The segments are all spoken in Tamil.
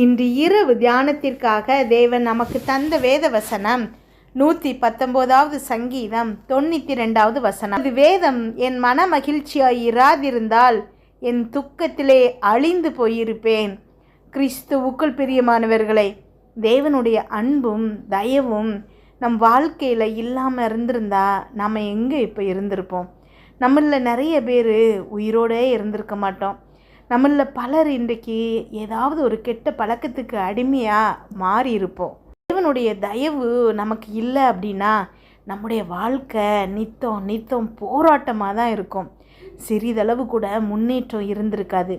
இன்று இரவு தியானத்திற்காக தேவன் நமக்கு தந்த வேத வசனம் நூற்றி பத்தொம்போதாவது சங்கீதம் தொண்ணூற்றி ரெண்டாவது வசனம். இது வேதம் என் மன மகிழ்ச்சியாய் இராதிருந்தால் என் துக்கத்திலே அழிந்து போயிருப்பேன். கிறிஸ்துவுக்குள் பிரியமானவர்களை தேவனுடைய அன்பும் தயவும் நம் வாழ்க்கையில் இல்லாமல் இருந்திருந்தா நம்ம எங்கே இப்போ இருந்திருப்போம்? நம்மளில் நிறைய பேர் உயிரோடே இருந்திருக்க மாட்டோம். நம்மளில் பலர் இன்றைக்கு ஏதாவது ஒரு கெட்ட பழக்கத்துக்கு அடிமையாக மாறி இருப்போம். தேவனுடைய தயவு நமக்கு இல்லை அப்படின்னா நம்முடைய வாழ்க்கை நித்தம் நித்தம் போராட்டமாக தான் இருக்கும். சிறிதளவு கூட முன்னேற்றம் இருந்திருக்காது.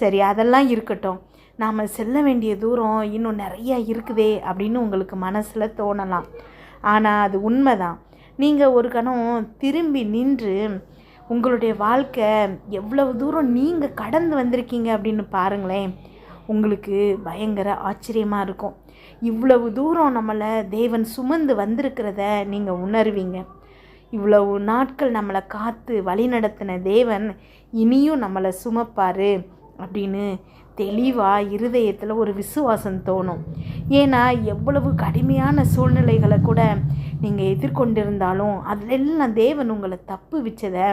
சரி அதெல்லாம் இருக்கட்டும். நாம் செல்ல வேண்டிய தூரம் இன்னும் நிறையா இருக்குதே அப்படின்னு உங்களுக்கு மனசில் தோணலாம். ஆனால் அது உண்மைதான். நீங்கள் ஒரு கணம் திரும்பி நின்று உங்களுடைய வாழ்க்கை எவ்வளவு தூரம் நீங்கள் கடந்து வந்திருக்கீங்க அப்படின்னு பாருங்களேன். உங்களுக்கு பயங்கர ஆச்சரியமாக இருக்கும். இவ்வளவு தூரம் நம்மளை தேவன் சுமந்து வந்திருக்கிறத நீங்கள் உணர்வீங்க. இவ்வளவு நாட்கள் நம்மளை காத்து வழிநடத்தின தேவன் இனியும் நம்மளை சுமப்பார் அப்படின்னு தெளிவாக இருதயத்தில் ஒரு விசுவாசம் தோணும். ஏன்னா எவ்வளவு கடுமையான சூழ்நிலைகளை கூட நீங்கள் எதிர்கொண்டிருந்தாலும் அதிலெல்லாம் தேவன் உங்களை தப்பு வச்சதை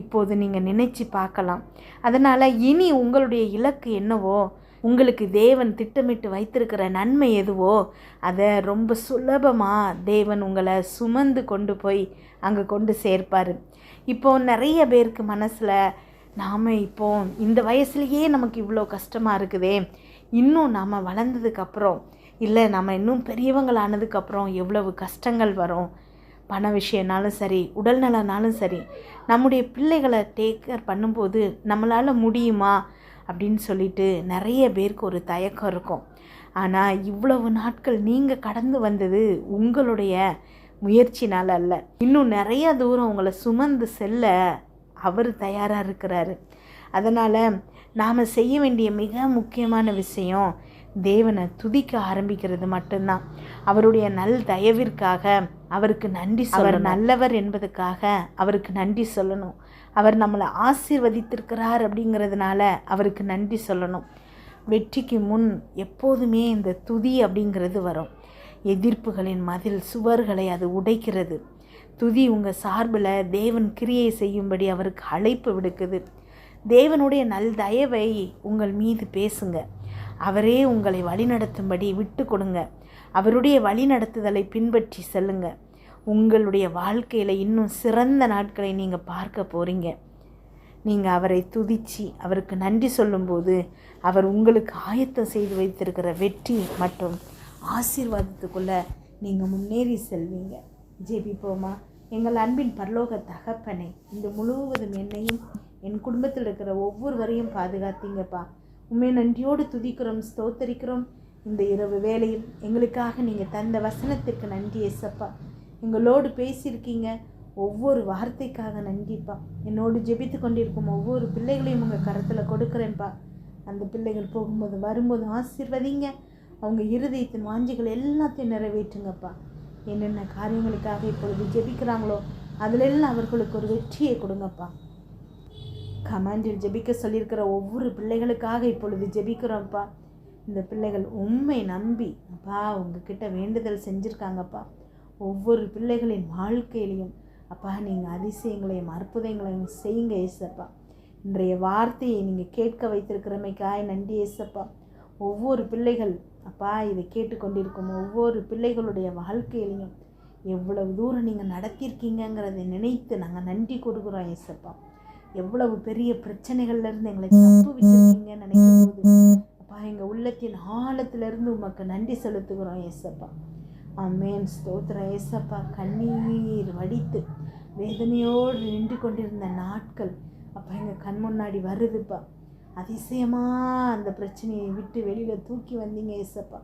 இப்போது நீங்கள் நினச்சி பார்க்கலாம். அதனால் இனி உங்களுடைய இலக்கு என்னவோ உங்களுக்கு தேவன் திட்டமிட்டு வைத்திருக்கிற நன்மை எதுவோ அதை ரொம்ப சுலபமாக தேவன் உங்களை சுமந்து கொண்டு போய் அங்கே கொண்டு சேர்ப்பார். இப்போது நிறைய பேருக்கு மனசில் நாம் இப்போ இந்த வயசுலேயே நமக்கு இவ்வளோ கஷ்டமாக இருக்குதே இன்னும் நாம் வளர்ந்ததுக்கப்புறம் இல்லை நம்ம இன்னும் பெரியவங்களானதுக்கப்புறம் எவ்வளவு கஷ்டங்கள் வரும். பண விஷயம்னாலும் சரி உடல்நலனாலும் சரி நம்முடைய பிள்ளைகளை டேக் கேர் பண்ணும்போது நம்மளால் முடியுமா அப்படின்னு சொல்லிட்டு நிறைய பேருக்கு ஒரு தயக்கம் இருக்கும். ஆனால் இவ்வளவு நாட்கள் நீங்கள் கடந்து வந்தது உங்களுடைய முயற்சினால் அல்ல. இன்னும் நிறைய தூரம் உங்களை சுமந்து செல்ல அவர் தயாராக இருக்கிறாரு. அதனால் நாம் செய்ய வேண்டிய மிக முக்கியமான விஷயம் தேவனை துதிக்க ஆரம்பிக்கிறது மட்டும்தான். அவருடைய நல் தயவிற்காக அவருக்கு நன்றி அவர் நல்லவர் என்பதுக்காக அவருக்கு நன்றி சொல்லணும். அவர் நம்மளை ஆசீர்வதித்திருக்கிறார் அப்படிங்கிறதுனால அவருக்கு நன்றி சொல்லணும். வெற்றிக்கு முன் எப்போதுமே இந்த துதி அப்படிங்கிறது வரும். எதிர்ப்புகளின் மதில் சுவர்களை அது உடைக்கிறது. துதி உங்கள் சார்பில் தேவன் கிரியை செய்யும்படி அவருக்கு அழைப்பு விடுக்குது. தேவனுடைய நல் தயவை உங்கள் மீது பேசுங்க. அவரே உங்களை வழிநடத்தும்படி விட்டு கொடுங்க. அவருடைய வழிநடத்துதலை பின்பற்றி செல்லுங்க. உங்களுடைய வாழ்க்கையில் இன்னும் சிறந்த நாட்களை நீங்கள் பார்க்க போகிறீங்க நீங்கள் அவரை துதித்து அவருக்கு நன்றி சொல்லும்போது அவர் உங்களுக்கு ஆயத்தம் செய்து வைத்திருக்கிற வெற்றி மற்றும் ஆசீர்வாதத்துக்குள்ளே நீங்கள் முன்னேறி செல்வீங்க. ஜெபிப்போமா எங்கள் அன்பின் பரலோக தகப்பனை இந்த முழுவதும் என்னையும் என் குடும்பத்தில் இருக்கிற ஒவ்வொருவரையும் பாதுகாத்தீங்கப்பா. உண்மை நன்றியோடு துதிக்கிறோம் ஸ்தோத்தரிக்கிறோம். இந்த இரவு வேலையில் எங்களுக்காக நீங்கள் தந்த வசனத்திற்கு நன்றி எசப்பா எங்களோடு பேசியிருக்கீங்க. ஒவ்வொரு வார்த்தைக்காக நன்றிப்பா. என்னோடு ஜெபித்து கொண்டிருக்கும் ஒவ்வொரு பிள்ளைகளையும் உங்கள் கரத்தில் கொடுக்குறேன்ப்பா அந்த பிள்ளைகள் போகும்போது வரும்போது ஆசிர்வதிங்க. அவங்க இருதயத்தின் வாஞ்சிகள் எல்லாத்தையும் நிறைவேற்றுங்கப்பா. என்னென்ன காரியங்களுக்காக இப்பொழுது ஜெபிக்கிறாங்களோ அதிலெல்லாம் அவர்களுக்கு ஒரு வெற்றியை கொடுங்கப்பா. கமாண்டில் ஜெபிக்க சொல்லியிருக்கிற ஒவ்வொரு பிள்ளைகளுக்காக இப்பொழுது ஜெபிக்கிறோம்ப்பா. இந்த பிள்ளைகள் உண்மை நம்பி அப்பா உங்ககிட்ட வேண்டுதல் செஞ்சுருக்காங்கப்பா. ஒவ்வொரு பிள்ளைகளின் வாழ்க்கையிலையும் அப்பா நீங்கள் அதிசயங்களையும் அற்புதங்களையும் செய்யுங்க ஏசப்பா. இன்றைய வார்த்தையை நீங்கள் கேட்க வைத்திருக்கிறமைக்காய் நன்றி ஏசப்பா. ஒவ்வொரு பிள்ளைகள் அப்பா இதை கேட்டுக்கொண்டிருக்கும் ஒவ்வொரு பிள்ளைகளுடைய வாழ்க்கையிலையும் எவ்வளவு தூரம் நீங்கள் நடத்தியிருக்கீங்கங்கிறத நினைத்து நாங்கள் நன்றி கொடுக்குறோம் ஏசப்பா. எவ்வளவு பெரிய பிரச்சனைகள்லேருந்து எங்களை தப்பு வச்சுருக்கீங்கன்னு நினைக்கும் போது அப்பா எங்கள் உள்ளத்தின் ஆழத்திலிருந்து உமக்கு நன்றி செலுத்துகிறோம் ஏசப்பா அம்மேன் ஸ்தோத்திரம் ஏசப்பா கண்ணீர் வடித்து வேதனையோடு நின்று கொண்டிருந்த நாட்கள் அப்பா எங்கள் கண் முன்னாடி வருதுப்பா. அதிசயமாக அந்த பிரச்சனையை விட்டு வெளியில் தூக்கி வந்தீங்க ஏசப்பா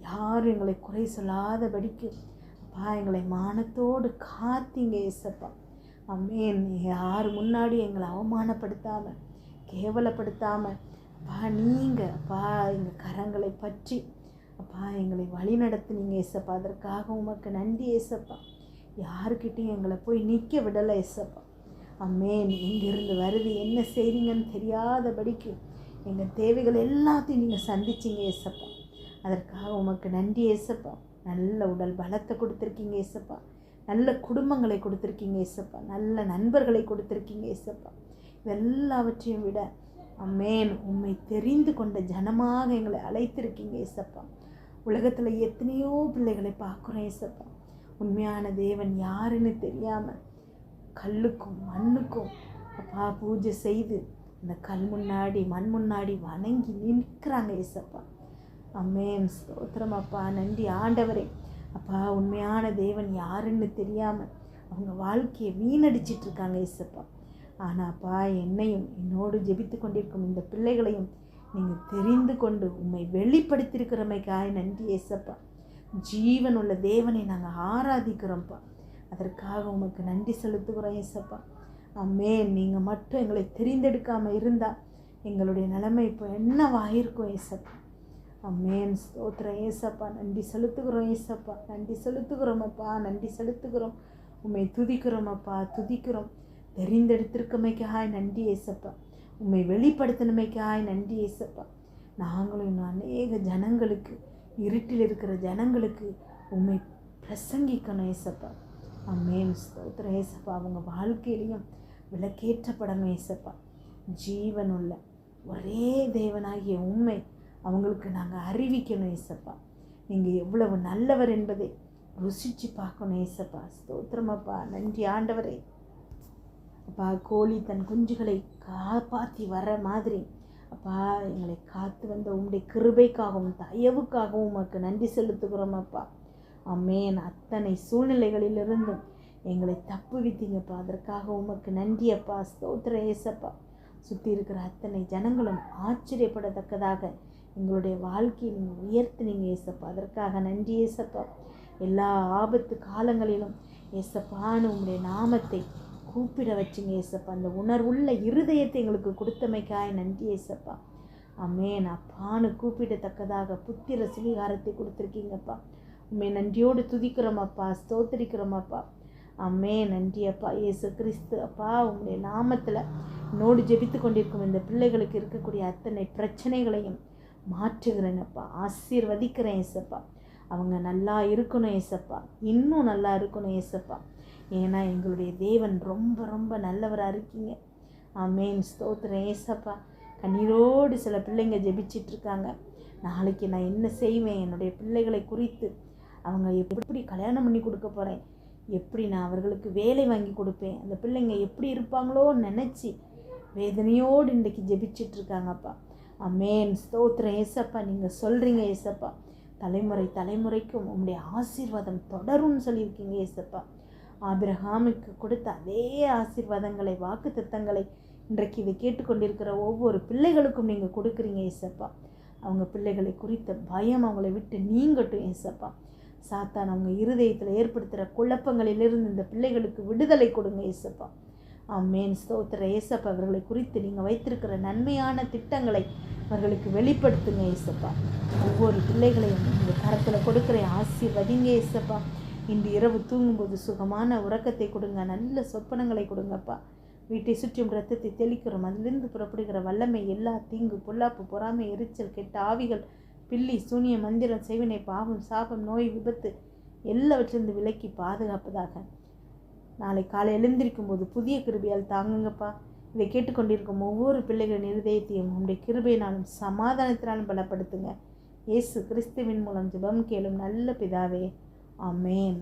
யாரும் எங்களை குறை சொல்லாதபடிக்கு அப்பா எங்களை மானத்தோடு காத்தீங்க ஏசப்பா அம்மேன் யார் முன்னாடி எங்களை அவமானப்படுத்தாமல் கேவலப்படுத்தாமல் அப்பா நீங்கள் அப்பா எங்கள் கரங்களை பற்றி அப்பா எங்களை வழி நடத்துனீங்க ஏசப்பா. அதற்காக உமக்கு நன்றி ஏசப்பா. யாருக்கிட்டையும் எங்களை போய் நிற்க விடலை ஏசப்பா. அம்மேன் இங்கிருந்து வருது. என்ன செய்கிறீங்கன்னு தெரியாதபடிக்கு எங்கள் தேவைகள் எல்லாத்தையும் நீங்கள் சந்திச்சிங்க ஏசப்பா. அதற்காக உமக்கு நன்றி ஏசப்பா. நல்ல உடல் பலத்தை கொடுத்துருக்கீங்க ஏசப்பா. நல்ல குடும்பங்களை கொடுத்துருக்கீங்க ஏசப்பா நல்ல நண்பர்களை கொடுத்துருக்கீங்க ஏசப்பா எல்லாவற்றையும் விட அம்மேன் உண்மை தெரிந்து கொண்ட ஜனமாக எங்களை அழைத்திருக்கீங்க ஏசப்பா உலகத்தில் எத்தனையோ பிள்ளைகளை பார்க்குறோம் ஏசப்பா உண்மையான தேவன் யாருன்னு தெரியாமல் கல்லுக்கும் மண்ணுக்கும் அப்பா பூஜை செய்து அந்த கல் முன்னாடி மண் முன்னாடி வணங்கி நிற்கிறாங்க ஏசப்பா அம்மேன் ஸ்தோத்திரம் அப்பா. நன்றி ஆண்டவரே. அப்பா உண்மையான தேவன் யாருன்னு தெரியாமல் அவங்க வாழ்க்கையை வீணடிச்சிட்டு இருக்காங்க ஆனாப்பா என்னையும் என்னோடு ஜெபித்து கொண்டிருக்கும் இந்த பிள்ளைகளையும் நீங்கள் தெரிந்து கொண்டு உண்மை வெளிப்படுத்தியிருக்கிறமைக்காய் நன்றி ஏசப்பா ஜீவன் உள்ள தேவனை நாங்கள் ஆராதிக்கிறோம்ப்பா. அதற்காக உமக்கு நன்றி செலுத்துகிறோம் ஏசப்பா அம்மே நீங்கள் மட்டும் எங்களை தெரிந்தெடுக்காமல் இருந்தால் எங்களுடைய நிலைமை இப்போ என்னவாயிருக்கும் ஏசப்பா அம்மேன் ஸ்தோத்திரம் ஏசப்பா நன்றி செலுத்துகிறோம் ஏசப்பா நன்றி செலுத்துகிறோம் அப்பா. நன்றி செலுத்துகிறோம். உண்மை துதிக்கிறோம் அப்பா. துதிக்கிறோம். தெரிந்தெடுத்திருக்கமைக்காய் நன்றி ஏசப்பா உண்மை வெளிப்படுத்தினமைக்காய் நன்றி ஏசப்பா நாங்களும் இன்னும் அநேக ஜனங்களுக்கு இருட்டில் இருக்கிற ஜனங்களுக்கு உண்மை பிரசங்கிக்கணும் ஏசப்பா அம்மேன் ஸ்தோத்திரம் ஏசப்பா அவங்க வாழ்க்கையிலையும் விளக்கேற்றப்படணும் ஏசப்பா ஜீவனுள்ள ஒரே தேவனாகிய உண்மை அவங்களுக்கு நாங்கள் அறிவிக்கணும் ஏசப்பா. நீங்கள் எவ்வளவு நல்லவர் என்பதை ருசித்து பார்க்கணும் ஏசப்பா. ஸ்தோத்திரமப்பா. நன்றி ஆண்டவரே. அப்பா கோழி தன் குஞ்சுகளை காப்பாற்றி வர மாதிரி அப்பா எங்களை காத்து வந்த உங்களுடைய கிருபைக்காகவும் தயவுக்காகவும் உமக்கு நன்றி செலுத்துகிறோம் அப்பா. அம்மேன் அத்தனை சூழ்நிலைகளிலிருந்தும் எங்களை தப்பு வித்தீங்கப்பா. அதற்காக உமக்கு நன்றி அப்பா. ஸ்தோத்திர ஏசப்பா. சுற்றி இருக்கிற அத்தனை ஜனங்களும் ஆச்சரியப்படத்தக்கதாக எங்களுடைய வாழ்க்கையை நீங்கள் உயர்த்தினீங்க ஏசப்பா. அதற்காக நன்றி ஏசப்பா. எல்லா ஆபத்து காலங்களிலும் ஏசப்பான்னு உங்களுடைய நாமத்தை கூப்பிட வச்சுங்க ஏசப்பா. அந்த உணர்வுள்ள இருதயத்தை எங்களுக்கு கொடுத்தமைக்காய் நன்றி ஏசப்பா. அம்மேன் அப்பான்னு கூப்பிடத்தக்கதாக புத்திர சுவீகாரத்தை கொடுத்துருக்கீங்கப்பா. உண்மை நன்றியோடு துதிக்கிறோமப்பா. ஸ்தோத்திரிக்கிறோமப்பா. அம்மே நன்றி அப்பா. இயேசு கிறிஸ்து அப்பா உங்களுடைய நாமத்தில் நோடு ஜெபித்து கொண்டிருக்கும் இந்த பிள்ளைகளுக்கு இருக்கக்கூடிய அத்தனை பிரச்சனைகளையும் மாற்றுகிறேனப்பா ஆசீர்வதிக்கிறேன் ஏசப்பா அவங்க நல்லா இருக்கணும் ஏசப்பா இன்னும் நல்லா இருக்கணும் ஏசப்பா ஏன்னா எங்களுடைய தேவன் ரொம்ப ரொம்ப நல்லவராக இருக்கீங்க. ஆமேன். ஸ்தோத்திரம். ஏசப்பா கண்ணீரோடு சில பிள்ளைங்க ஜெபிச்சிட்ருக்காங்க. நாளைக்கு நான் என்ன செய்வேன்? என்னுடைய பிள்ளைகளை குறித்து அவங்க எப்படி கல்யாணம் பண்ணி கொடுக்க போகிறேன் எப்படி நான் அவர்களுக்கு வேலை வாங்கி கொடுப்பேன்? அந்த பிள்ளைங்க எப்படி இருப்பாங்களோன்னு நினச்சி வேதனையோடு இன்றைக்கி ஜெபிச்சிட்டு அமேன் அம்மேன் ஸ்தோத்திரம் ஏசப்பா நீங்கள் சொல்கிறீங்க ஏசப்பா. தலைமுறை தலைமுறைக்கும் உங்களுடைய ஆசீர்வாதம் தொடரும்னு சொல்லியிருக்கீங்க ஏசப்பா. ஆபிரஹாமுக்கு கொடுத்த அதே ஆசீர்வாதங்களை வாக்கு திட்டங்களை இன்றைக்கு இதை கேட்டுக்கொண்டிருக்கிற ஒவ்வொரு பிள்ளைகளுக்கும் நீங்கள் கொடுக்குறீங்க ஏசப்பா. அவங்க பிள்ளைகளை குறித்த பயம் அவங்களை விட்டு நீங்கட்டும் ஏசப்பா. சாத்தான் அவங்க இருதயத்தில் ஏற்படுத்துகிற குழப்பங்களிலிருந்து இந்த பிள்ளைகளுக்கு விடுதலை கொடுங்க ஏசப்பா. அம்மேன் ஸ்தோத்திர ஏசப்பா அவர்களை குறித்து நீங்கள் வைத்திருக்கிற நன்மையான திட்டங்களை அவர்களுக்கு வெளிப்படுத்துங்க ஏசப்பா. ஒவ்வொரு பிள்ளைகளையும் உங்கள் கரத்தில் கொடுக்குற ஆசீர்வதிங்க ஏசப்பா. இன்று இரவு தூங்கும்போது சுகமான உறக்கத்தை கொடுங்க நல்ல சொப்பனங்களை கொடுங்கப்பா. வீட்டை சுற்றும் ரத்தத்தை தெளிக்கிறோம். அதிலிருந்து புறப்படுகிற வல்லமை எல்லா தீங்கு பொல்லாப்பு பொறாமை எரிச்சல் கெட்ட ஆவிகள் பில்லி சூனிய மந்திரம் செய்வினை பாவம் சாபம் நோய் விபத்து எல்லாவற்றிலிருந்து விலக்கி பாதுகாப்பதாக. நாளை காலை எழுந்திருக்கும் போது புதிய கிருபையால் தாங்குங்கப்பா. இதை கேட்டுக்கொண்டிருக்கும் ஒவ்வொரு பிள்ளைகளின் இருதயத்தையும் உங்களுடைய கிருபையினாலும் சமாதானத்தினாலும் பலப்படுத்துங்க. இயேசு கிறிஸ்துவின் மூலம் ஜெபம் கேளும் நல்ல பிதாவே. அமேன்